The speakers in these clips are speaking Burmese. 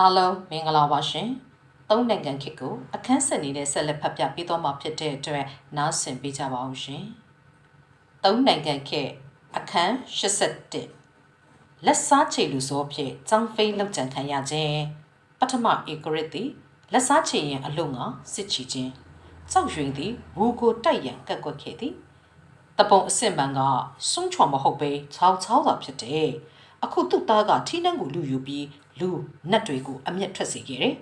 အားလုံးမင်္ဂလာပါရှင်။သုံးနိုင်ငံခေတ်ကိုအခန်းဆက်နေတဲ့ဆက်လက်ဖတ်ပြပေးသွားမှာဖြစ်တဲ့အတွက်နားဆင်ပေးကြပါအောင်ရှင်။သုံးနိုင်ငံခေတ်အခန်း81လက်စားချေလူစောဖြင့်ចောင်းဖိန်းလောက်ကြံခံရခြင်းပထမဧကရစ်သည်လက်စားချေရင်အလုံးကစစ်ချီခြင်းစောက်ရွင်သည်ဝူကိုတိုက်ရန်ကက်ကွက်ခဲ့သည်တပုံအစ်စ်မှန်ကစွန့်ချော်မဟုတ်ပဲချောက်ချောက်သာဖြစ်တယ်အခုသူ့သားကထီးနှံကိုလူယူပြီး လူနတ်တွေကိုအမျက်ထွက်စေခဲ့တယ်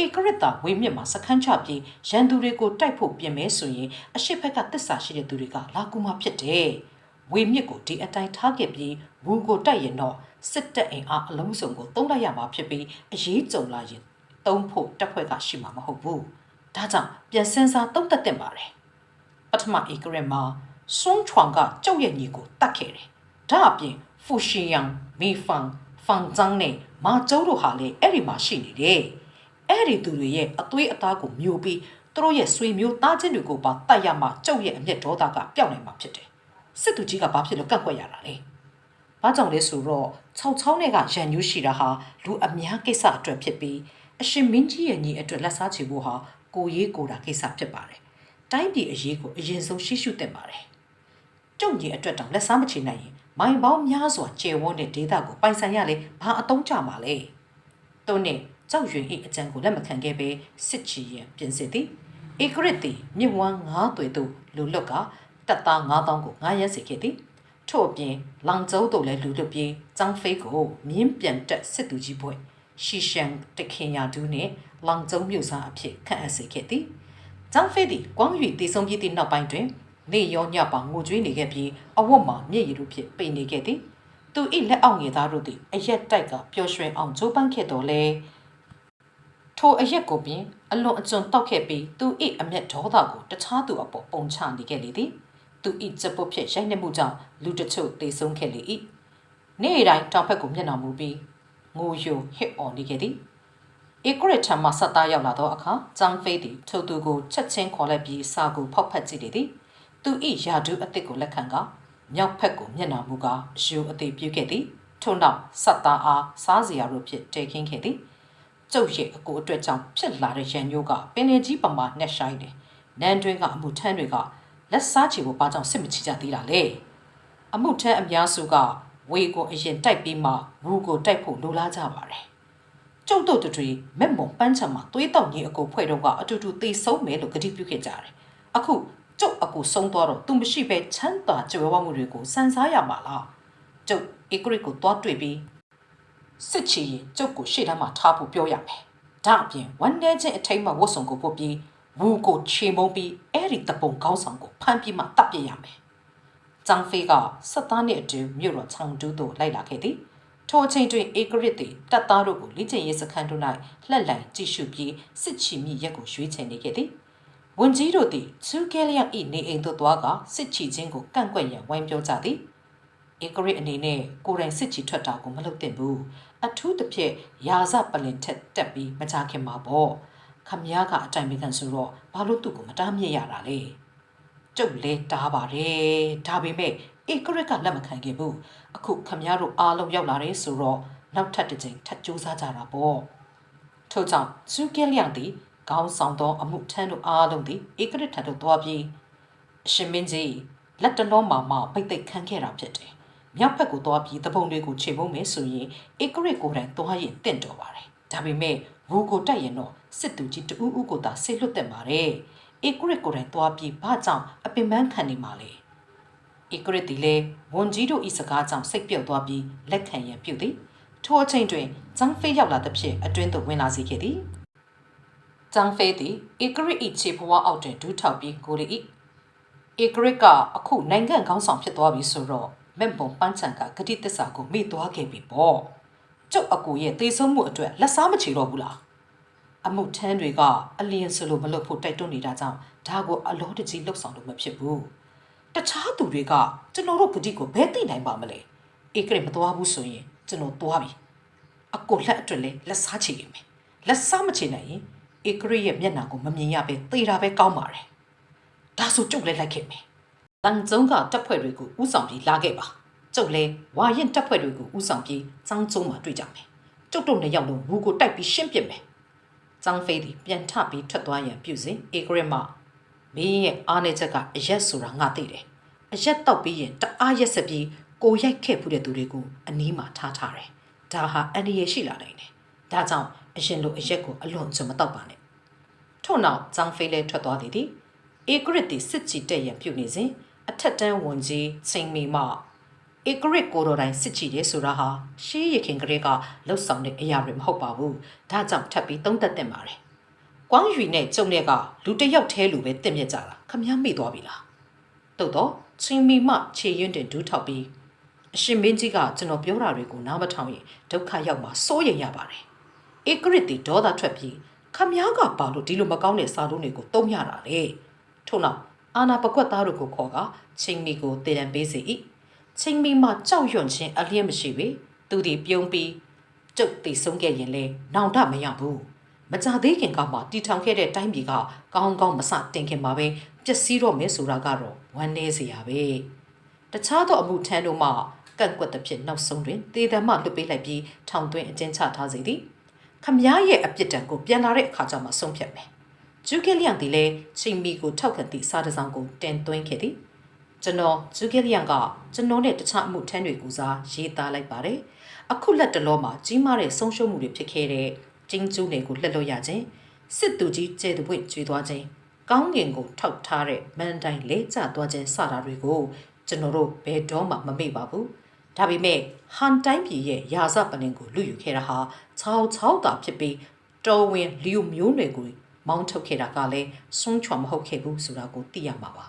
ဧကရစ်တာဝေမြင့်မှာစခန်းချပြီးရန်သူတွေကိုတိုက်ဖို့ပြင်မဲဆိုရင်အရှိတ်ဘက်ကတစ္ဆာရှိတဲ့သူတွေကလာကူမှာဖြစ်တယ်ဝေမြင့်ကိုဒီအတိုင်းထားခဲ့ပြီးဝူကိုတိုက်ရင်တော့စစ်တပ်အင်အားအလုံးစုံကိုတုံးလိုက်ရမှာဖြစ်ပြီးအရေးကြုံလာရင်တုံးဖို့တပ်ဖွဲ့ကရှိမှာမဟုတ်ဘူးဒါကြောင့်ပြန်စင်းစားတုံးတက်တင်ပါတယ်ပထမဧကရစ်မှာစွန်းချွန်ကကြောက်ရဲ့ညီကိုတတ်ခဲ့တယ်ဒါအပြင်ဖူရှီယန်မီဖန်ဖန်ဇန်းနဲ့ မာကျိုးတို့ဟာလည်းအဲ့ဒီမှာရှိနေတယ်အဲ့ဒီသူတွေရဲ့အသွေးအသားကိုမျိုးပြီးသူတို့ရဲ့ဆွေမျိုးသားချင်းတွေကိုပါတတ်ရမှကြောက်ရဲ့အမျက်ဒေါသကပျောက်နိုင်မှာဖြစ်တယ်စစ်သူကြီးကဘာဖြစ်လို့ကန့်ကွက်ရတာလဲ။ဘာကြောင့်လဲဆိုတော့6ချောင်းတွေကရန်ညူးရှိတာဟာလူအများကိစ္စအတွက်ဖြစ်ပြီးအရှင်မင်းကြီးရဲ့ညီအတွက်လက်စားချေဖို့ဟာကိုရေးကိုတာကိစ္စဖြစ်ပါတယ်။တိုင်းပြည်အရေးကိုအရင်ဆုံးရှိရှုသင့်ပါတယ်။ကျုံကြီးအတွက်တောင်လက်စားမချေနိုင်ရင် မိုင်ပေါင်းများစွာကျယ်ဝန်းတဲ့ဒေသကိုပိုင်ဆိုင်ရလေဘာအတုံးကြမှာလဲ။သူနဲ့ကြောက်ရွံ့၏အကြံကိုလက်မခံခဲ့ပဲစစ်ချီရန်ပြင်စစ်သည်။ဧကရစ်သည်မြစ်ဝမ်းငါးသွေတို့လူလွတ်ကတပ်သား9000ကိုငားရက်စေခဲ့သည်။ထို့အပြင်လောင်ကျုံတို့လည်းလူလွတ်ပြီးចောင်းဖိတ်ကိုမြင်းပြန်တက်စစ်သူကြီးဘွဲ့ရှီရှန်တခင်ယာဒူးနှင့်လောင်ကျုံမြို့စားအဖြစ်ခန့်အပ်စေခဲ့သည်။ចောင်းဖိတ်သည်ကွမ်း၍တည်ဆုံးပြီးသည့်နောက်ပိုင်းတွင် နေရောညပါငိုကြွေးနေခဲ့ပြီးအဝတ်မှာမျက်ရည်တို့ဖြင့်ပိန်နေခဲ့သည်။သူ၏လက်အောက်ငယ်သားတို့သည်အရက်တိုက်ကပျော်ရွှင်အောင်ကြိုးပမ်းခဲ့တော်လဲထိုအရက်ကိုပြင်အလွန်အကျွံတောက်ခဲ့ပြီးသူ၏အမျက်ဒေါသကိုတခြားသူအပေါ်ပုံချနေခဲ့လေသည်။သူ၏ချက်ပုတ်ဖြင့်ရိုက်နှက်မှုကြောင့်လူတချို့တေဆုံးခဲ့လေ၏နေ့တိုင်းတောင်ဘက်ကိုမျက်နှာမူပြီးငိုယိုဟစ်အော်နေခဲ့သည်ဧကရထံမှဆက်သားရောက်လာသောအခါចောင်းဖိတ်သည်ထိုသူကိုချက်ချင်းခေါ်လိုက်ပြီးစာကိုဖောက်ဖက်ကြည့်လေသည် သူ၏ယာဒူးအသစ်ကိုလက်ခံကမြောက်ဘက်ကိုမျက်နှာမူကာယူအသေးပြုခဲ့သည်ထို့နောက်ဆက်သားအားစားစရာတို့ဖြင့်တဲခင်းခဲ့သည်ကျုပ်ရဲ့အကိုအတွက်ကြောင့်ဖြစ်လာတဲ့ရန်ညိုးကပင်လယ်ကြီးပမာနှက်ဆိုင်တယ်နန်းတွင်းကအမှုထမ်းတွေကလက်စားချေကိုဘာကြောင့်စစ်မချကြသေးတာလဲအမှုထမ်းအများစုကဝေကိုအရင်တိုက်ပြီးမှဝူကိုတိုက်ဖို့လိုလားကြပါတယ်ကျုပ်တို့တို့တွေမက်မုံပန်းချံမှာသွေးတောက်ကြီးအကိုဖွဲ့တော့ကအတူတူသေဆုံးမယ်လို့ကတိပြုခဲ့ကြတယ်အခု ကျုပ်အကိုဆုံးသွားတော့သူမရှိပဲချမ်းသာကြွယ်ဝမှုတွေကိုစံစားရမှာလားကျုပ်ဧကရစ်ကိုသွားတွေ့ပြီးစစ်ချီရင်ကျုပ်ကိုရှေ့တန်းမှာထားဖို့ပြောရမယ်ဒါအပြင်ဝန်ထဲချင်းအထိမ့်မှဝတ်စုံကိုပုတ်ပြီးဝူကိုချေမုံပြီးအဲ့ဒီတပုံကောင်းဆောင်ကိုဖမ်းပြီးမှတပ်ပြရမယ်။ကျန်းဖေးကဆက်သားနှင့်အတူမြို့တော်ချောင်တူးသို့လိုက်လာခဲ့သည်။ထိုအချိန်တွင်ဧကရစ်သည်တပ်သားတို့ကိုလိကျင်ရေးစခန်းတို့၌လှက်လန်ကြည့်ရှုပြီးစစ်ချီမိရက်ကိုရွေးချယ်နေခဲ့သည်။ ဝန်ကြီးတို့သည်ချူကဲလျက်၏နေအိမ်သို့သွားကစစ်ချီချင်းကိုကန့်ကွက်ရန်ဝိုင်းပြောကြသည်။ဧကရစ်အနေနဲ့ကိုယ်တိုင်စစ်ချီထွက်တာကိုမလုပ်သင့်ဘူး။အထူးသဖြင့်ရာဇပလင်ထက်တက်ပြီးမကြခင်မှာပေါ့။ခမည်းကအတိုင်ပင်ခံဆိုတော့ဘာလို့သူ့ကိုမတားမြစ်ရတာလဲကျုပ်လဲတားပါတယ်ဒါပေမဲ့ဧကရက်ကလက်မခံခဲ့ဘူးအခုခမည်းတို့အားလုံးရောက်လာတယ်ဆိုတော့နောက်ထပ်တစ်ချိန်ထပ်ကြိုးစားကြတာပေါ့ထို့ကြောင့်ဇူကဲလျံသည် ခေါင်းဆောင်သောအမှုထမ်းတို့အားလုံးသည်ဧကရက်ထံသို့သွားပြီးအရှင်မင်းကြီးလက်တလုံးမှာမှပိတ်သိက်ခံခဲ့တာဖြစ်တယ်မြောက်ဘက်ကိုသွားပြီးတပုံတွေကိုခြေပုံးမယ်ဆိုရင်ဧကရက်ကိုယ်တိုင်သွားရင်တင့်တော်ပါတယ်ဒါပေမဲ့ဝူကိုတက်ရင်တော့စစ်သူကြီးတူဦးဦးကိုသာဆေလွတ်တက်ပါတယ်ဧကရက်ကိုယ်တိုင်သွားပြီးဘာကြောင့်အပင်ပန်းခံနေမှာလဲဧကရက်ဒီလေဝန်ကြီးတို့ဤစကားကြောင့်စိတ်ပြုတ်သွားပြီးလက်ခံရန်ပြုသည်ထိုအချိန်တွင်ဇန်ဖေးရောက်လာသဖြင့်အတွင်းသို့ဝင်လာစေခဲ့သည် ဇန်ဖေးသည်ဧကရက်ဤခြေဖွားအောက်တွင်ဒူးထောက်ပြီးကိုရီဤဧကရက်ကအခုနိုင်ငံခေါင်းဆောင်ဖြစ်သွားပြီဆိုတော့မက်ပုံပန်းချန်ကဂတိတစ္ဆာကိုမေ့သွားခဲ့ပြီပေါ့ကျုပ်အကူရဲ့သေဆုံးမှုအတွက်လက်စားမချေတော့ဘူးလားအမှုထမ်းတွေကအလျင်စလိုမလုပ်ဖို့တိုက်တွန်းနေတာကြောင့်ဒါကိုအလောတကြီးလှုပ်ဆောင်လို့မဖြစ်ဘူးတခြားသူတွေကကျွန်တော်တို့ဂတိကိုဘယ်သိနိုင်ပါမလဲဧကရမသွားဘူးဆိုရင်ကျွန်တော်သွားပြီအကိုလက်အတွက်လည်းလက်စားချေရင်မယ်လက်စားမချေနိုင်ရင် ဧကရရဲ့မျက်နှာကိုမမြင်ရပဲသေတာပဲကောင်းပါတယ်ဒါဆိုကျုပ်လည်းလိုက်ခဲ့မယ်တန်ကျုံကတပ်ဖွဲ့တွေကိုဥဆောင်ပြီးလာခဲ့ပါကျုပ်လည်းဝါရင်တပ်ဖွဲ့တွေကိုဥဆောင်ပြီးចောင်းကျုံမှာတွေ့ကြမယ်ကျုပ်တို့နှစ်ယောက်လုံးဝူကိုတိုက်ပြီးရှင်းပစ်မယ်။ចောင်းဖေးသည်ပြန်ထပြီးထွက်သွားရန်ပြုစဉ်အေဂရစ်မှမင်းရဲ့အားနေချက်ကအရက်ဆိုတာငါသိတယ်။အရက်တော့ပြီးရင်တအားရက်ဆက်ပြီးကိုရိုက်ခဲ့ဖူးတဲ့သူတွေကိုအနီးမှာထားထားတယ်။ဒါဟာအန္တရာယ်ရှိလာနိုင်တယ်။ဒါကြောင့် အရင်လိုအရက်ကိုအလွန်စွန်မတော့ပါနဲ့။ထို့နောက်ចောင်းဖေးလည်းထွက်သွားသည်သည်အေဂရစ်သည်စစ်ကြည်တက်ရန်ပြုနေစဉ်အထက်တန်းဝန်ကြီးချိန်မီမှဧကရစ်ကိုတော်တိုင်းစစ်ချီတယ်ဆိုတာဟာရှေးရခင်ကလေးကလှုပ်ဆောင်တဲ့အရာတွေမဟုတ်ပါဘူးဒါကြောင့်ထပ်ပြီးသုံးသက်တင်ပါတယ်ကွမ်းရွီနဲ့ကျုံတဲ့ကလူတစ်ယောက်တည်းလူပဲတင့်မြက်ကြတာခမည်းမိသွားပြီလားတုတ်တော့ချင်းမီမှခြေရင်တင်ဒူးထောက်ပြီးအရှင်မင်းကြီးကကျွန်တော်ပြောတာတွေကိုနားမထောင်ရင်ဒုက္ခရောက်မှာစိုးရိမ်ရပါတယ် ဧကရစ်တီဒေါသထွက်ပြီးခမည်းကပါလို့ဒီလိုမကောင်းတဲ့စာလုံးတွေကိုတုံးရတာလေထို့နောက်အာနာပကွက်သားတို့ကိုခေါ်ကချင်းမီကိုတည်တံပေးစီ၏ချင်းမီမှကြောက်ရွံ့ခြင်းအလျက်မရှိပေသူသည်ပြုံးပြီးကျုပ်တည်ဆုံးခဲ့ရင်လဲနောင်တမရဘူးမကြသေးခင်ကမှတီထောင်ခဲ့တဲ့တိုင်းပြည်ကကောင်းကောင်းမစတင်ခင်မှာပဲပျက်စီးတော့မယ်ဆိုတာကတော့ဝမ်းနည်းစရာပဲတခြားသောအမှုထမ်းတို့မှကန့်ကွက်သဖြင့်နောက်ဆုံးတွင်တေတံမှလွတ်ပေးလိုက်ပြီးထောင်သွင်းအကျဉ်းချထားစေသည် ခမည်းရဲ့အပြစ်ဒဏ်ကိုပြန်လာတဲ့အခါကျမှဆုံးဖြတ်မယ်ကျူးကလျံသည်လည်းချိန်မီကိုထောက်ခံသည့်စားတစောင်းကိုတင်သွင်းခဲ့သည်ကျွန်တော်ကျူးကလျံကကျွန်တော်နဲ့တခြားအမှုထမ်းတွေကိုစားရေးသားလိုက်ပါတယ်အခုလက်တလောမှာကြီးမားတဲ့ဆုံးရှုံးမှုတွေဖြစ်ခဲ့တဲ့ကျင်းကျူးတွေကိုလှက်လို့ရခြင်းစစ်သူကြီးကျေသူပွင့်ကျွေးသွားခြင်းကောင်းကင်ကိုထောက်ထားတဲ့မန်တိုင်လဲကျသွားခြင်းစတာတွေကိုကျွန်တော်တို့ဘယ်တော့မှမမေ့ပါဘူး ဒါပေမဲ့ဟန်တိုင်းပြည်ရဲ့ယာဇပလင်ကိုလူယူခဲ့တာဟာ66တာဖြစ်ပြီးတော်ဝင်လီယိုမျိုးနွယ်ကိုမောင်းထုတ်ခဲ့တာကလည်းစွန့်ချွာမဟုတ်ခဲ့ဘူးဆိုတာကိုသိရမှာပါ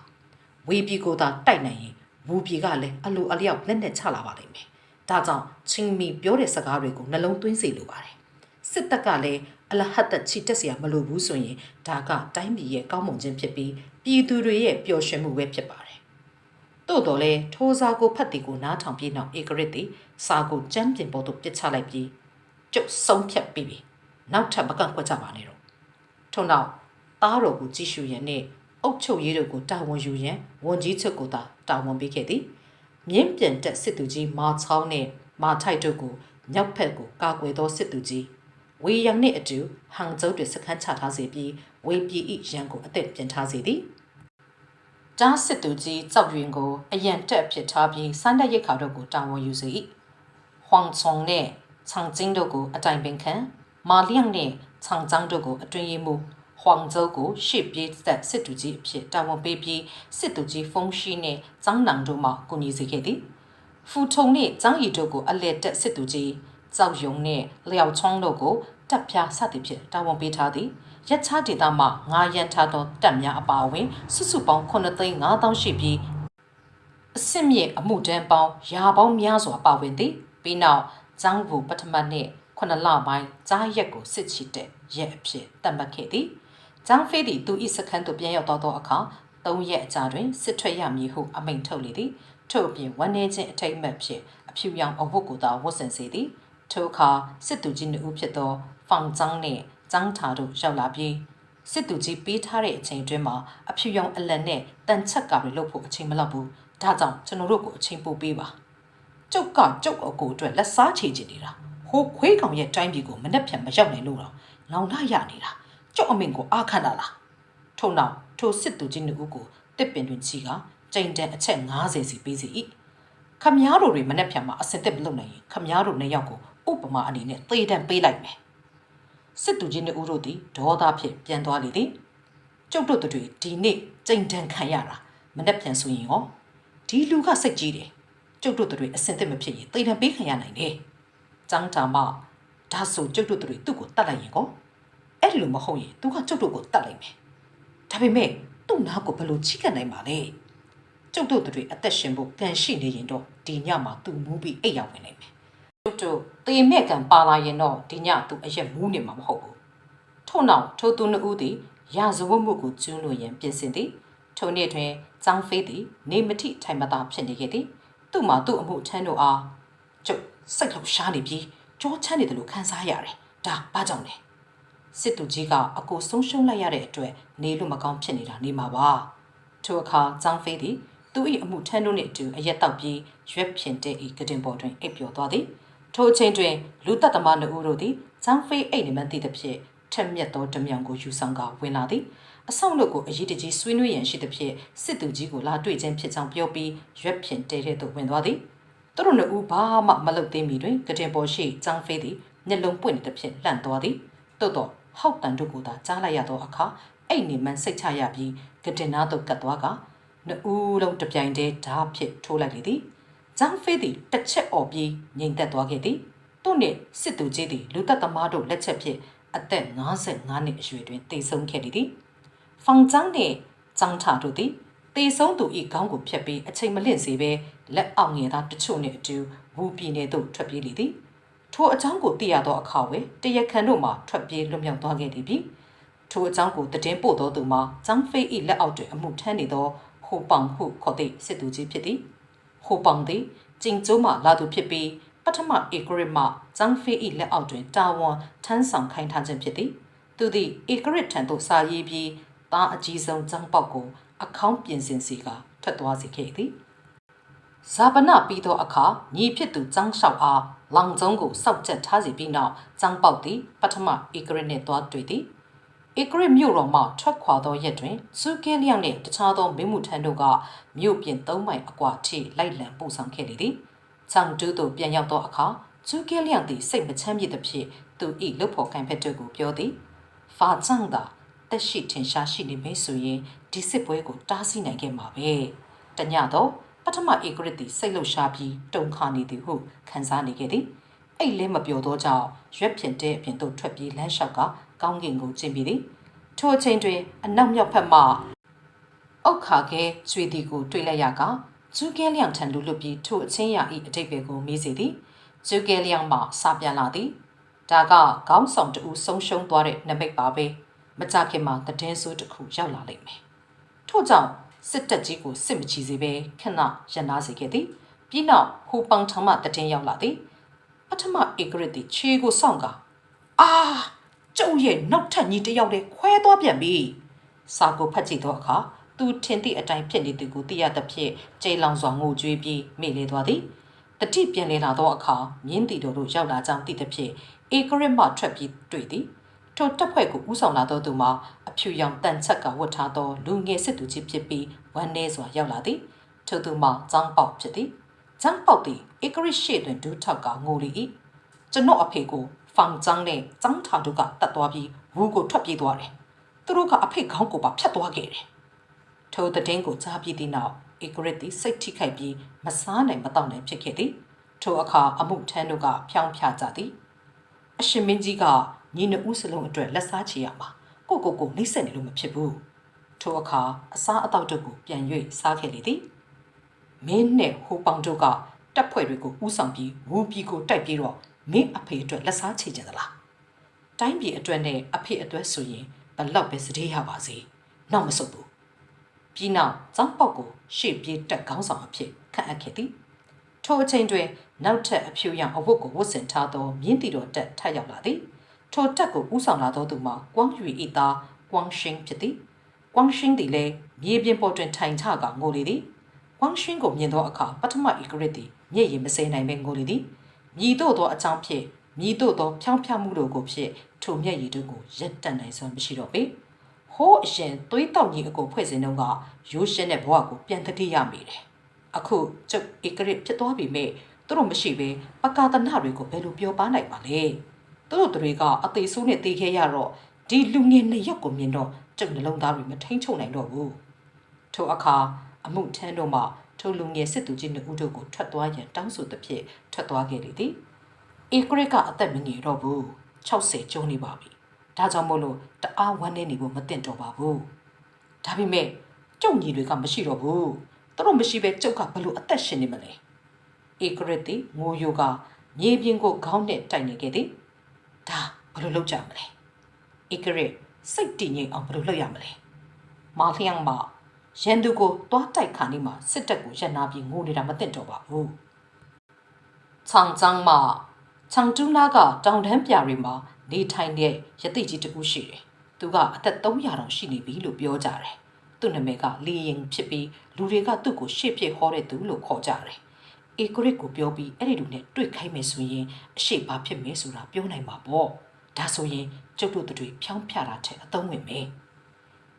ဝေပြည်ကိုသာတိုက်နိုင်ရင်ဘူပြည်ကလည်းအလိုအလျောက်လက်နဲ့ချလာပါလိမ့်မယ်ဒါကြောင့်ချင်းမီပြောတဲ့စကားတွေကိုနှလုံးသွင်းစေလိုပါတယ်စစ်တပ်ကလည်းအလဟတ်တက်ချီတက်စရာမလိုဘူးဆိုရင်ဒါကတိုင်းပြည်ရဲ့ကောင်းမွန်ခြင်းဖြစ်ပြီးပြည်သူတွေရဲ့ပျော်ရွှင်မှုပဲဖြစ်ပါတယ် သို့တော်လည်းထိုးစားကိုဖတ်တီကိုနားထောင်ပြီးနောက်ဧကရစ်သည်စာကိုကျမ်းပြင်ပေါ်သို့ပြစ်ချလိုက်ပြီးကျုပ်ဆုံးဖြတ်ပြီးပြီ။နောက်ထပ်မကန့်ကွက်ကြပါနဲ့တော့။ထို့နောက်သားတော်ကိုကြည့်ရှုရန်နှင့်အုတ်ချုပ်ရေးတို့ကိုတာဝန်ယူရန်ဝန်ကြီးချုပ်ကိုသာတာဝန်ပေးခဲ့သည်။မြင်းပြန်တက်စစ်သူကြီးမာချောင်းနှင့်မာထိုက်တို့ကိုမြောက်ဖက်ကိုကာကွယ်သောစစ်သူကြီးဝေယံနှင့်အတူဟန်ကျုပ်တွင်စခန်းချထားစေပြီးဝေပြည်၏ရန်ကိုအသက်ပြင်ထားစေသည် တားစစ်သူကြီးကြောက်ရင်ကိုအရန်တက်ဖြစ်ထားပြီးစန္ဒရိတ်ခါတို့ကိုတာဝန်ယူစေ၏ဟွမ်ချုံနှင့်ချန်ကျင်းတို့ကိုအတိုင်ပင်ခံမာလျံနှင့်ချန်ကျန်းတို့ကိုအတွင်ရေးမှုဟွမ်ကျုပ်ကိုရှေ့ပြေးသက်စစ်သူကြီးအဖြစ်တာဝန်ပေးပြီးစစ်သူကြီးဖုန်ရှိနှင့်ចောင်းနန်တို့မှကူညီစေခဲ့သည်ဖူထုံနှင့်ចောင်းရီတို့ကိုအလဲတက်စစ်သူကြီးကြောက်ယုံနှင့်လျောက်ချောင်းတို့ကိုတပ်ဖြားစသည်ဖြင့်တာဝန်ပေးထားသည် ရက်ခြားဒေသမှငါရန်ထားသောတပ်များအပါအဝင်စုစုပေါင်း9သိန်း5000ရှိပြီးအစစ်မြစ်အမှုတန်းပေါင်းရာပေါင်းများစွာပါဝင်သည်ပြီးနောက်ဇောင်းဘူပထမနှင့်ခုနှစ်လပိုင်းကြားရက်ကိုစစ်ချီတဲ့ရက်အဖြစ်တတ်မှတ်ခဲ့သည်ဇောင်းဖေးသည်သူ၏စခန်းသို့ပြန်ရောက်သောအခါသုံးရက်အကြာတွင်စစ်ထွက်ရမည်ဟုအမိန့်ထုတ်လေသည်ထို့အပြင်ဝန်နေခြင်းအထိတ်အမှတ်ဖြင့်အဖြူရောင်အဝတ်ကိုသာဝတ်ဆင်စေသည်ထိုအခါစစ်သူကြီးနှစ်ဦးဖြစ်သောဖောင်ကျန်းနှင့် ကျန်းထာတို့ရောက်လာပြီးစစ်သူကြီးပေးထားတဲ့အချိန်အတွင်းမှာအဖြူရောင်အလံနဲ့တန်ချက်ကာတွေလုပ်ဖို့အချိန်မလောက်ဘူးဒါကြောင့်ကျွန်တော်တို့ကိုအချိန်ပို့ပေးပါကျုပ်ကကျုပ်အကိုအတွက်လက်စားချေချင်နေတာဟိုခွေးကောင်ရဲ့တိုင်းပြည်ကိုမနှက်ဖြန်မရောက်နိုင်လို့တော့လောင်လာရနေတာကျုပ်အမိန်ကိုအားခန့်တာလားထို့နောက်ထိုစစ်သူကြီးနှစ်ဦးကိုတစ်ပင်တွင်ချီကကြိမ်တန်အချက်90စီပေးစီ၏ခမည်းတော်တွေမနှက်ဖြန်မှာအစင်တက်မလုပ်နိုင်ရင်ခမည်းတော်နှစ်ယောက်ကိုဥပမာအနေနဲ့သေတံပေးလိုက်မယ် စစ်သူကြီးနှစ်ဦးတို့သည်ဒေါသဖြင့်ပြန်သွားလေသည်ကျုပ်တို့တို့တွေဒီနေ့ကြိမ်တန်ခံရတာမနှက်ပြန်ဆိုရင်ရောဒီလူကစိတ်ကြီးတယ်ကျုပ်တို့တို့တွေအစင်သက်မဖြစ်ရင်သေတံပေးခံရနိုင်တယ်ចောင်းတာမဒါဆိုကျုပ်တို့တို့တွေသူ့ကိုတတ်လိုက်ရင်ကောအဲ့လိုမဟုတ်ရင်သူကကျုပ်တို့ကိုတတ်လိုက်မယ်ဒါပေမဲ့သူ့နားကိုဘယ်လိုချိကပ်နိုင်ပါလဲကျုပ်တို့တို့တွေအသက်ရှင်ဖို့ကန်ရှိနေရင်တော့ဒီညမှာသူ့မူးပြီးအိပ်ရဝင်နိုင်မယ် ကျုပ်တို့တေမဲ့ကံပါလာရင်တော့ဒီညသူအရက်မူးနေမှာမဟုတ်ဘူးထို့နောက်ထိုသူနှစ်ဦးသည်ရာဇဝတ်မှုကိုကျူးလွန်ရန်ပြင်ဆင်သည်ထိုနေ့တွင်ចောင်းဖေးသည် နေမတိထိုင်မသာဖြစ်နေခဲ့သည်သူ့မှာသူ့အမှုထမ်းတို့အားကျုပ်စိတ်လောက်ရှားနေပြီးကြောချမ်းနေတယ်လို့ခံစားရတယ်ဒါဘာကြောင့်လဲစစ်သူကြီးကအကိုဆုံးရှုံးလိုက်ရတဲ့အတွက်နေလို့မကောင်းဖြစ်နေတာနေမှာပါထိုအခါចောင်းဖေးသည်သူ၏အမှုထမ်းတို့နှင့်အတူအရက်တောက်ပြီးရွက်ဖြင်တဲ့ဤကတင်ပေါ်တွင်အိပ်ပျော်သွားသည် ထိုအချိန်တွင်လူသက်သမားနှစ်ဦးတို့သည်ဇန်ဖေးအိတ်နေမှန်းသိသဖြင့်ထက်မြက်သောဓမြောင်ကိုယူဆောင်ကဝင်လာသည်အဆောင်လို့ကိုအရေးတကြီးဆွေးနွေးရန်ရှိသဖြင့်စစ်သူကြီးကိုလာတွေ့ခြင်းဖြစ်ကြောင်းပြောပြီးရွက်ဖြင့်တဲတဲ့သို့ဝင်သွားသည်သူတို့နှစ်ဦးဘာမှမလုပ်သေးမီတွင်ကတင်ပေါ်ရှိဇန်ဖေးသည်မျက်လုံးပွင့်နေသဖြင့်လှန့်သွားသည်သို့တော့ဟောက်တန်တို့ကိုသာကြားလိုက်ရသောအခါအိတ်နေမှန်းစိတ်ချရပြီးကတင်နာသို့ကတ်သွားကနှစ်ဦးလုံးတစ်ပြိုင်တည်းဓာတ်ဖြစ်ထိုးလိုက်လေသည် ဂျန်ဖေးသည်တစ်ချက်អော်ပြီးငြိမ်သက်သွားခဲ့သည်သူနှင့်စစ်သူကြီးသည်လူသက်သမားတို့လက်ချက်ဖြင့်အသက်55နှစ်အရွယ်တွင်တည်ဆုံးခဲ့သည်ဖောင်ကျန်းနှင့်ចောင်းထာတို့သည်တည်ဆုံးသူ၏ခေါင်းကိုဖျက်ပြီးအချိန်မလင့်စေဘဲလက်အောက်ငယ်သားတချို့နှင့်အတူဝူပြည်နယ်သို့ထွက်ပြေးလေသည်ထိုအကြောင်းကိုသိရသောအခါဝယ်တရခန်တို့မှထွက်ပြေးလွတ်မြောက်သွားခဲ့သည်ပြီထိုအကြောင်းကိုတည်င်းပို့သောသူမှာဂျန်ဖေး၏လက်အောက်တွင်အမှုထမ်းနေသောဟိုပောင်ဟုခေါ်သည့်စစ်သူကြီးဖြစ်သည် ဟိုပောင်သည်ကျင်းကျိုးမှလာသူဖြစ်ပြီးပထမဧကရစ်မှဇန်ဖေး၏လက်အောက်တွင်တာဝန်ထမ်းဆောင်ခိုင်းထားခြင်းဖြစ်သည်သူသည်ဧကရစ်ထံသို့စာရေးပြီးသားအကြီးဆုံးဇန်ပေါက်ကိုအခေါင်းပြင်ဆင်စီကထွက်သွားစေခဲ့သည်ဇာပနပြီးသောအခါညီဖြစ်သူဇန်လျှောက်အားလောင်ကျုံကိုစောက်ချက်ထားစီပြီးနောက်ဇန်ပေါက်သည်ပထမဧကရစ်နှင့်သွားတွေ့သည် ဧကရစ်မြို့တော်မှထွက်ခွာသောရက်တွင်စူကဲလျောင်နှင့်တခြားသောမင်းမှုထမ်းတို့ကမြို့ပြင်သုံးမိုင်အကွာထိလိုက်လံပို့ဆောင်ခဲ့လေသည်။ချောင်တူးသို့ပြန်ရောက်သောအခါစူကဲလျောင်သည်စိတ်မချမ်းမြေ့သဖြင့်သူ၏လှုပ်ဖော်ကန်ဖက်တို့ကိုပြောသည်။ဖာချန်သာတက်ရှိထင်ရှားရှိနေမေးဆိုရင်ဒီစစ်ပွဲကိုတားဆီးနိုင်ခဲ့မှာပဲ။တညတော့ပထမဧကရစ်သည်စိတ်လှုပ်ရှားပြီးတုန်ခါနေသည်ဟုခံစားနေခဲ့သည်။အိတ်လဲမပြောသောကြောင့်ရွက်ဖြင့်တဲ့အပြင်သို့ထွက်ပြေးလမ်းလျှောက်က ကောင်းကင်ကိုကျင်းပြီးသည်ထိုအချိန်တွင်အနောက်မြောက်ဘက်မှအောက်ခါကဲကျွေတီကိုတွေ့လိုက်ရကကျူးကဲလျံထံလူလွတ်ပြီးထိုအချင်းရ၏အတိတ်ပဲကိုမေးစေသည်ကျူးကဲလျံမှစာပြန်လာသည်ဒါကခေါင်းဆောင်တူဆုံးရှုံးသွားတဲ့နမိတ်ပါပဲမကြခင်မှာတည်င်းဆိုးတစ်ခုရောက်လာလိမ့်မယ်ထို့ကြောင့်စစ်တပ်ကြီးကိုစစ်မချီစေဘဲခဏရန်နာစေခဲ့သည်ပြီးနောက်ဟိုပောင်ထံမှတည်င်းရောက်လာသည်ပထမဧကရစ်သည်ခြေကိုစောင့်ကအာ ကျုပ်ရဲ့နောက်ထပ်ညီတစ်ယောက်တည်းခွဲသွားပြန်ပြီစာကိုဖတ်ကြည့်သောအခါသူထင်သည့်အတိုင်းဖြစ်နေသူကိုသိရသဖြင့်ကြိမ်လောင်စွာငိုကြွေးပြီးမိလေသွားသည်တတိပြန်လေလာသောအခါမြင်းတီတို့တို့ရောက်လာကြောင်းသိသဖြင့်ဧကရစ်မှထွက်ပြီးတွေ့သည်ထိုတပ်ဖွဲ့ကိုဥဆောင်လာသောသူမှာအဖြူရောင်တန်ချက်ကဝတ်ထားသောလူငယ်စစ်သူကြီးဖြစ်ပြီးဝမ်းနည်းစွာရောက်လာသည်ထိုသူမှာចောင်းပေါက်ဖြစ်သည်ចောင်းပေါက်သည်ဧကရစ်ရှေ့တွင်ဒူးထောက်ကငိုလေ၏ကျွန်တော်အဖေကို ဖောင်ကျန်းနဲ့ចောင်းထာတို့ကတတ်သွားပြီးဝူကိုထွက်ပြေးသွားတယ်သူတို့ကအဖေခေါင်းကိုပါဖြတ်သွားခဲ့တယ်ထိုတဲ့င်းကိုကြားပြီးသည့်နောက်ဧကရစ်သည်စိတ်ထိခိုက်ပြီးမစားနိုင်မတော့နိုင်ဖြစ်ခဲ့သည်ထိုအခါအမှုထမ်းတို့ကဖြောင်းဖြကြသည်အရှင်မင်းကြီးကညီနှစ်ဦးစလုံးအတွက်လက်စားချေရမှာကိုကိုကိုနှိမ့်ဆက်နေလို့မဖြစ်ဘူးထိုအခါအစားအသောက်တို့ကိုပြန်၍စားခဲ့လေသည်မင်းနဲ့ဟိုပောင်တို့ကတပ်ဖွဲ့တွေကိုဥဆောင်ပြီးဝူပီကိုတိုက်ပြီးတော့ မင်းအဖေအတွက်လက်စားချေကြသလားတိုင်းပြည်အတွက်နဲ့အဖေအတွက်ဆိုရင်ဘလောက်ပဲစတေးရပါစေနောက်မဆုတ်ဘူးပြီးနောက်ဇောင်းပေါက်ကိုရှေ့ပြေးတက်ခေါင်းဆောင်အဖြစ်ခန့်အပ်ခဲ့သည်ထိုအချိန်တွင်နောက်ထပ်အဖြူရောင်အဝတ်ကိုဝတ်ဆင်ထားသောမြင်းတီတော်တက်ထပ်ရောက်လာသည်ထိုတက်ကိုဥဆောင်လာသောသူမှာကွမ်ယူဤသားကွမ်ရှင်းဖြစ်သည်ကွမ်ရှင်းသည်လည်းမြေပြင်ပေါ်တွင်ထိုင်ချကငိုလေသည်ကွမ်ရှင်းကိုမြင်သောအခါပထမဤဂရစ်သည်မျက်ရည်မစဲနိုင်ပဲငိုလေသည် မြည်တို့သောအကြောင်းဖြင့်မြည်တို့သောဖြောင်းဖြောင်းမှုတို့ကိုဖြင့်ထိုမျက်ရည်တို့ကိုရက်တက်နိုင်စွမ်းမရှိတော့ပေဟိုးအရင်သွေးတောက်ကြီးအကိုဖွဲ့စင်တုန်းကရိုးရှင်းတဲ့ဘဝကိုပြန်တတိရမိတယ်အခုကျုပ်ဧကရစ်ဖြစ်သွားပြီမဲ့သူတို့မရှိဘဲပကာသနာတွေကိုဘယ်လိုပြောပါနိုင်ပါလဲသူတို့တွေကအသေးဆိုးနဲ့တေးခဲရတော့ဒီလူငယ်နှစ်ယောက်ကိုမြင်တော့ကျုပ်နှလုံးသားတွေမထိန်ချုပ်နိုင်တော့ဘူးထိုအခါအမှုထမ်းတို့မှ ထိုလူငယ်စစ်သူကြီးနှစ်ဦးတို့ကိုထွက်သွားရန်တောင်းဆိုသဖြင့်ထွက်သွားခဲ့လေသည်ဧကရစ်ကအသက်မငယ်တော့ဘူး60ကျုံးနေပါပြီဒါကြောင့်မို့လို့တအားဝမ်းနေနေဖို့မသင့်တော့ပါဘူးဒါပေမဲ့ကျုပ်ညီတွေကမရှိတော့ဘူးသူတို့မရှိပဲကျုပ်ကဘလို့အသက်ရှင်နေမလဲဧကရစ်သည်ငိုယိုကမြေပြင်ကိုခေါင်းနဲ့တိုက်နေခဲ့သည်ဒါဘလို့လုပ်ကြမလဲဧကရစ်စိတ်တည်ငြိမ်အောင်ဘလို့လုပ်ရမလဲမာလျံမ ရန်သူကိုတွားတိုက်ခါနေမှာစစ်တပ်ကိုရပ်နာပြီးငိုနေတာမသိတော့ပါဘူး။ချောင်ကျန်းမှာချောင်တူးနာကတောင်တန်းပြတွေမှာနေထိုင်တဲ့ရတိကြီးတကူရှိတယ်။သူကအသက်300တောင်ရှိနေပြီလို့ပြောကြတယ်။သူ့နာမည်ကလီရင်ဖြစ်ပြီးလူတွေကသူ့ကိုရှေ့ဖြစ်ဟောတဲ့သူလို့ခေါ်ကြတယ်။အေဂရစ်ကိုပြောပြီးအဲ့ဒီလူနဲ့တွေ့ခိုင်းမယ်ဆိုရင်အရှိဘာဖြစ်မယ်ဆိုတာပြောနိုင်မှာပေါ့ဒါဆိုရင်ကျုပ်တို့တွေဖြောင်းဖြတာထက်အသုံးဝင်မယ်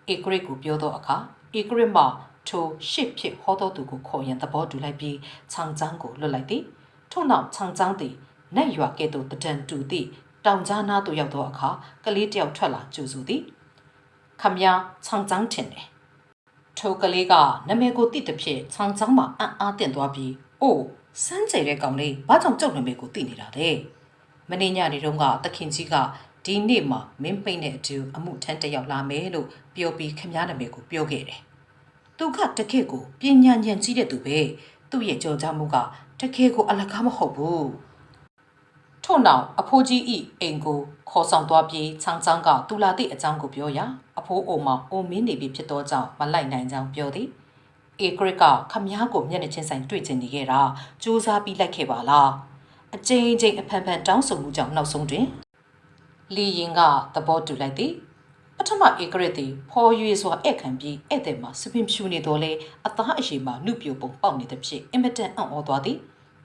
အေဂရစ်ကိုပြောတော့အခါ အေဂရစ်မှထိုရှစ်ဖြစ်ဟောတော်သူကိုခေါ်ရင်သဘောတူလိုက်ပြီးခြံချမ်းကိုလွတ်လိုက်သည်ထို့နောက်ခြံချမ်းသည်နတ်ရွာကဲ့သို့တံတူသည့်တောင်ကြားနာသို့ရောက်သောအခါကလေးတယောက်ထွက်လာကြိုဆိုသည်ခမည်းခြံချမ်းထင်တယ်ထိုကလေးကနာမည်ကိုသိတဲ့ဖြစ်ဆောင်းချောင်းမှာအံ့အားတင့်သွားပြီးအိုးစမ်းကြဲတဲ့ကောင်လေးဘာကြောင့်ကြောက်နာမည်ကိုသိနေတာလဲမင်းညနေတုန်းကတခင်ကြီးကဒီနေ့မှမင်းပိတ်နဲ့အတူအမှုထမ်းတစ်ယောက်လာမယ်လို့ပြောပြီးခမည်းနာမည်ကိုပြောခဲ့တယ် သူကတကယ့်ကိုပညာဉာဏ်ကြီးတဲ့သူပဲသူ့ရဲ့ကြော်ကြားမှုကတကယ်ကိုအလကားမဟုတ်ဘူးထို့နောက်အဖိုးကြီးဤအိမ်ကိုခေါ်ဆောင်သွားပြီးချောင်းချောင်းကတူလာသည့်အကြောင်းကိုပြောရာအဖိုးအိုမအိုမင်းနေပြီဖြစ်သောကြောင့်မလိုက်နိုင်ကြောင်းပြောသည်အေဂရစ်ကခမ ्या ကိုမျက်နှာချင်းဆိုင်တွေ့ချင်နေခဲ့တာစူးစမ်းပြီးလိုက်ခဲ့ပါလားအကြိမ်ကြိမ်အဖန်ဖန်တောင်းဆိုမှုကြောင့်နောက်ဆုံးတွင်လီရင်ကသဘောတူလိုက်သည် ပထမအေဂရစ်သည်ဖော်ရွေစွာဧည့်ခံပြီးဧည့်သည်မှာစပင်ဖြူနေတော်လဲအသားအရှိမှနှုတ်ပြပုံပေါက်နေသည်ဖြစ်အင်မတန်အံ့ဩသွားသည်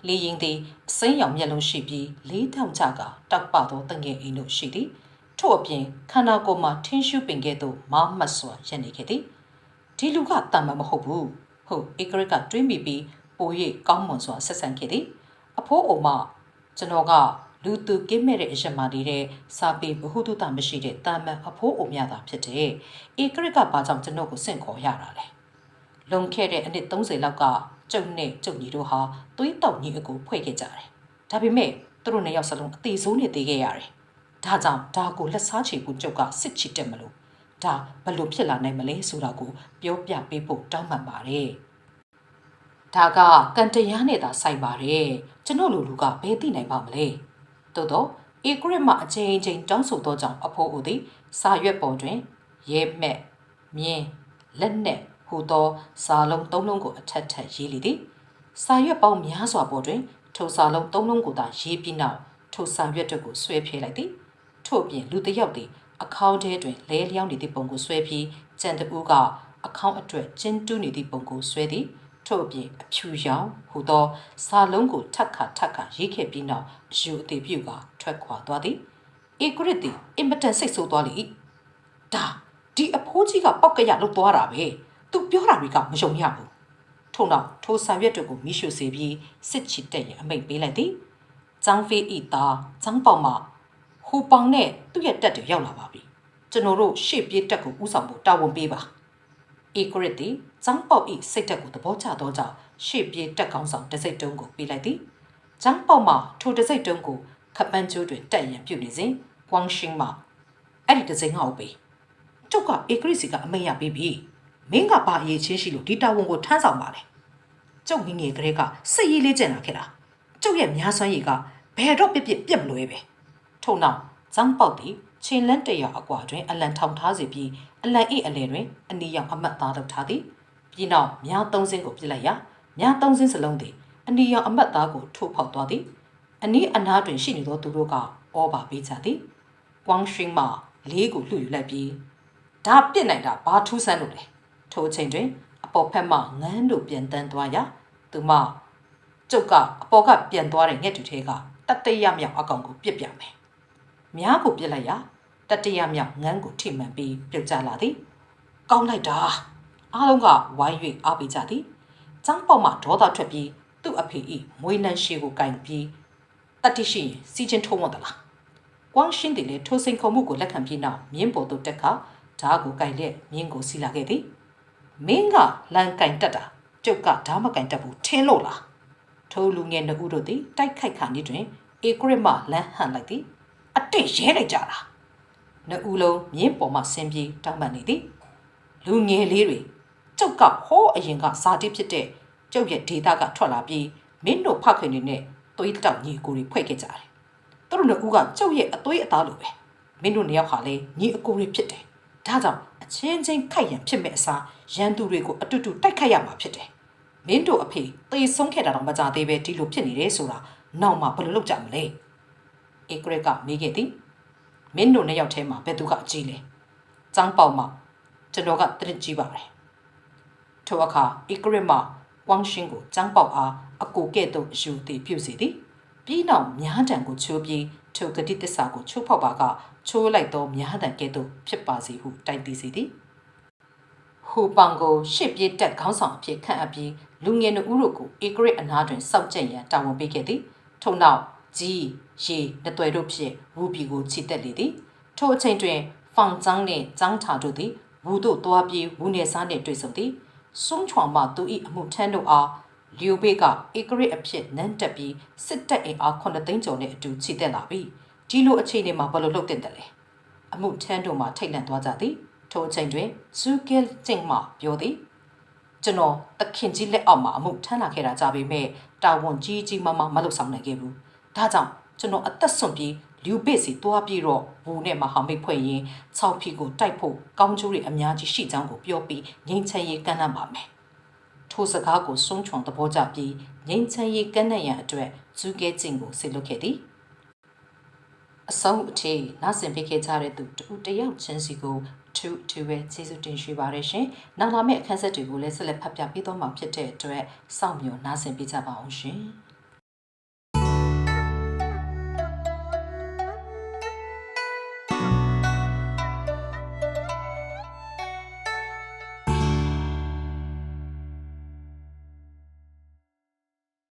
လေရင်သည်အစိမ်းရောင်မျက်လုံးရှိပြီးလေးထောင်ချကတောက်ပသောတငယ်အိမ်တို့ရှိသည်ထို့အပြင်ခန္ဓာကိုယ်မှာထင်းရှုပင်ကဲ့သို့မောင်းမတ်စွာရပ်နေခဲ့သည်ဒီလူကတန်မမဟုတ်ဘူးဟုတ်ဧကရစ်ကတွေးမိပြီးပို၍ကောင်းမွန်စွာဆက်ဆံခဲ့သည်အဖိုးအိုမကျွန်တော်က လူသူကင်းမဲ့တဲ့အရက်မာနေတဲ့စာပေဘဟုတုတမရှိတဲ့တာမန်အဖိုးအိုမြတာဖြစ်တဲ့ဧကရစ်ကဘာကြောင့်ကျွန်တော်ကိုစင့်ခေါ်ရတာလဲလွန်ခဲ့တဲ့အနှစ်30လောက်ကကျုပ်နဲ့ကျုပ်ညီတို့ဟာသွေးတောက်ညီအကိုဖွဲ့ခဲ့ကြတယ်။ဒါပေမဲ့သူတို့နှစ်ယောက်စလုံးအသေးဆုံးနေသေးခဲ့ရတယ်။ဒါကြောင့်ဒါကိုလက်စားချေဖို့ကျုပ်ကစစ်ချစ်တက်မလို့ဒါဘယ်လိုဖြစ်လာနိုင်မလဲဆိုတာကိုပြောပြပေးဖို့တောင်းပန်ပါတယ်။ဒါကကန်တရားနဲ့သာဆိုင်ပါတယ်။ကျွန်တော်လူလူကဘယ်သိနိုင်ပါမလဲ။ သို့တော့ဧကရစ်မှအချိန်ချင်းတောင်းဆိုသောကြောင့်အဖိုးဦးသည်စာရွက်ပေါ်တွင်ရဲမက်မြင်းလက်နက်ဟူသောစာလုံးသုံးလုံးကိုအထက်ထက်ရေးလေသည်စာရွက်ပေါင်းများစွာပေါ်တွင်ထိုစာလုံးသုံးလုံးကိုသာရေးပြီးနောက်ထိုစာရွက်တို့ကိုဆွဲဖြဲလိုက်သည်ထို့ပြင်လူတစ်ယောက်သည်အခေါင်းထဲတွင်လဲလျောင်းနေသည့်ပုံကိုဆွဲပြီးကြံတပူးကအခေါင်းအတွက်ကျင်းတူးနေသည့်ပုံကိုဆွဲသည် ထို့အပြင်အဖြူရောင်ဟူသောစာလုံးကိုထက်ခါထက်ခါရေးခဲ့ပြီးနောက်အယူအသေးပြုကထွက်ခွာသွားသည်ဧကရစ်သည်အင်မတန်စိတ်ဆိုးသွားလေ၏ဒါဒီအဖိုးကြီးကပောက်ကရလုတ်သွားတာပဲသူပြောတာတွေကမယုံရဘူးထို့နောက်ထိုဆံရွက်တို့ကိုမိရှုစေပြီးစစ်ချစ်တဲ့ရင်အမိတ်ပေးလိုက်သည်ចောင်းဖေးဤသားចောင်းပေါင်မဟူပေါင်နဲ့သူ့ရဲ့တက်တွေရောက်လာပါပြီကျွန်တော်တို့ရှေ့ပြေးတက်ကိုဥဆောင်ဖို့တာဝန်ပေးပါဧကရစ်သည် ចောင်းပေါက်ဤစိတ်တက်ကိုသဘောကျသောကြောင့်ရှေ့ပြေးတက်ကောင်းဆောင်တစိတ်တုံးကိုပေးလိုက်သည်ចောင်းပေါက်မှထိုတစိတ်တုံးကိုခပန်းကျိုးတွင်တက်ရန်ပြုနေစဉ်ကွမ်ရှင်းမှအဲ့ဒီတစိမ့်ငါ့ကိုပေးကျုပ်ကဧကရစ်စီကအမိတ်ရပြီးပြီမင်းကဘာအရေးချင်းရှိလို့ဒီတာဝန်ကိုထမ်းဆောင်ပါလေကျုပ်ငယ်ငယ်ကလေးကစိတ်ရည်လေးကျင်လာခဲ့တာကျုပ်ရဲ့များစွမ်းရည်ကဘယ်တော့ပြစ်ပြစ်ပြက်မလွဲပဲထို့နောက်ဇောင်းပေါက်သည်ချင်းလန်းတရအကွာတွင်အလံထောင်ထားစီပြီးအလံ၏အလဲတွင်အနီရောင်အမတ်သားလုပ်ထားသည် ပြီးနောက်မြားသုံးစင်းကိုပြစ်လိုက်ရာမြားသုံးစင်းစလုံးသည်အနီရောင်အမတ်သားကိုထိုးဖောက်သွားသည်အနီးအနားတွင်ရှိနေသောသူတို့ကအောပါပေးကြသည်ကွမ်ရှင်းမှလေးကိုလှူယူလိုက်ပြီးဒါပြစ်နိုင်တာဘာထူးဆန်းလို့လဲထိုအချိန်တွင် အပေါ်ဖက်မှငန်းတို့ပြန်တန်းသွားရာသူမကျုပ်ကအပေါ်ကပြန်သွားတဲ့ငှက်တူထဲကတတရမြောက်အကောင်ကိုပြစ်ပြမယ်မြားကိုပြစ်လိုက်ရာတတရမြောက်ငန်းကိုထိမှန်ပြီးပြုတ်ကျလာသည် ကောင်းလိုက်တာ အားလုံးကဝိုင်း၍အားပေးကြသည်ចောင်းပေါက်မှဒေါသထွက်ပြီးသူ့အဖေဤမွေးနှမ်းရှိကိုကင်ပြီးတတိရှိရင်စီချင်းထုံးမသလားကွမ်ရှင်းတယ်လေထိုစိန်ခုံမှုကိုလက်ခံပြီးနောက်မြင်းပေါ်သို့တက်ခါဓာတ်ကိုကင်လက်မြင်းကိုစီလာခဲ့သည်မင်းကလန်ကင်တက်တာကျုပ်ကဓာတ်မကင်တက်ဘူးထင်းလို့လားထိုလူငယ်နှစ်ဦးတို့သည်တိုက်ခိုက်ခါနေတွင်အေကရစ်မှလမ်းဟန်လိုက်သည်အတိတ်ရဲလိုက်ကြတာနှစ်ဦးလုံးမြင်းပေါ်မှဆင်းပြေးတောင်းပန်နေသည်လူငယ်လေးတွေ ကျုပ်ကဟောအရင်ကစာတိဖြစ်တဲ့ကျုပ်ရဲ့ဒေတာကထွက်လာပြီးမင်းတို့ဖခင်တွေနဲ့သွေးတောက်ညီကိုတွေဖွဲ့ခဲ့ကြတယ်သူတို့နှစ်ဦးကကျုပ်ရဲ့အသွေးအသားလိုပဲမင်းတို့နှစ်ယောက်ဟာလည်းညီအကိုတွေဖြစ်တယ်ဒါကြောင့်အချင်းချင်းခိုက်ရန်ဖြစ်မဲ့အစားရန်သူတွေကိုအတူတူတိုက်ခိုက်ရမှာဖြစ်တယ်မင်းတို့အဖေသေဆုံးခဲ့တာတော့မကြသေးပဲဒီလိုဖြစ်နေတယ်ဆိုတာနောက်မှဘယ်လိုလုပ်ကြမလဲဧကရက်ကမေးခဲ့သည်မင်းတို့နှစ်ယောက်ထဲမှာဘယ်သူကအကြီးလဲចောင်းပေါက်မှကျွန်တော်ကတရစ်ကြီးပါတယ် ထိုအခါဧကရက်မှဝကွမ်းရှင်းကိုចောင်းပေါက်အားအကိုကဲ့သို့အယူသည်ပြုစီသည်ပြီးနောက်များတံကိုချိုးပြီးထိုဂတိတစ္ဆာကိုချိုးဖောက်ပါကချိုးလိုက်သောများတံကဲ့သို့ဖြစ်ပါစီဟုတိုက်သိစီသည်ဟူပောင်ကိုရှစ်ပြေးတက်ခေါင်းဆောင်အဖြစ်ခန့်အပ်ပြီးလူငယ်နှုတ်ဦးတို့ကိုအေဂရစ်အနားတွင်စောင့်ကြည့်ရန်တာဝန်ပေးခဲ့သည်ထို့နောက်ကြီးရေလက်သွဲတို့ဖြင့်ဝူပီကိုချီတက်လေသည်ထိုအချိန်တွင်ဖောင်ကျန်းနှင့်ကျန်းထာတို့သည်ဝူတို့တွားပြေးဝူနေစားနှင့်တွေ့ဆုံသည် ဆုံးချွန်မှသူ၏အမှုထမ်းတို့အားလျူဘေးကဧကရစ်အဖြစ်နန်းတက်ပြီးစစ်တပ်အင်အား9သိန်းကျော်နဲ့အတူချီတက်လာပြီဒီလိုအခြေအနေမှာဘယ်လိုလုပ်တင်တယ်လဲအမှုထမ်းတို့မှထိတ်လန့်သွားကြသည်ထိုအချိန်တွင်ဇူကဲကျင့်မှပြောသည်ကျွန်တော်တခင်ကြီးလက်အောက်မှာအမှုထမ်းလာခဲ့တာကြပေမဲ့တာဝန်ကြီးကြီးမားမားမလုပ်ဆောင်နိုင်ခဲ့ဘူးဒါကြောင့်ကျွန်တော်အသက်ဆွန့်ပြီး လူပစ်စီတွားပြီးတော့ဘူနဲ့မဟာမိတ်ဖွဲ့ရင်၆ဖီကိုတိုက်ဖို့ကောင်းကျိုးတွေအများကြီးရှိကြောင်းကိုပြောပြီးငိမ့်ချမ်းရေးကမ်းလှမ်းပါမယ်ထိုစကားကိုစွန့်ချွန်သဘောကျပြီးငိမ့်ချမ်းရေးကမ်းလှမ်းရန်အတွက်ဇူကဲကျင့်ကိုဆေလွတ်ခဲ့သည်အဆုံးအထိနားဆင်ပေးခဲ့ကြတဲ့သူတူတယောက်ချင်းစီကိုသူသူပဲကျေးဇူးတင်ရှိပါတယ်ရှင်။နောက်လာမယ့်အခန်းဆက်တွေကိုလည်းဆက်လက်ဖတ်ပြပေးသွားမှာဖြစ်တဲ့အတွက်စောင့်မျှော်နားဆင်ပေးကြပါအောင်ရှင်။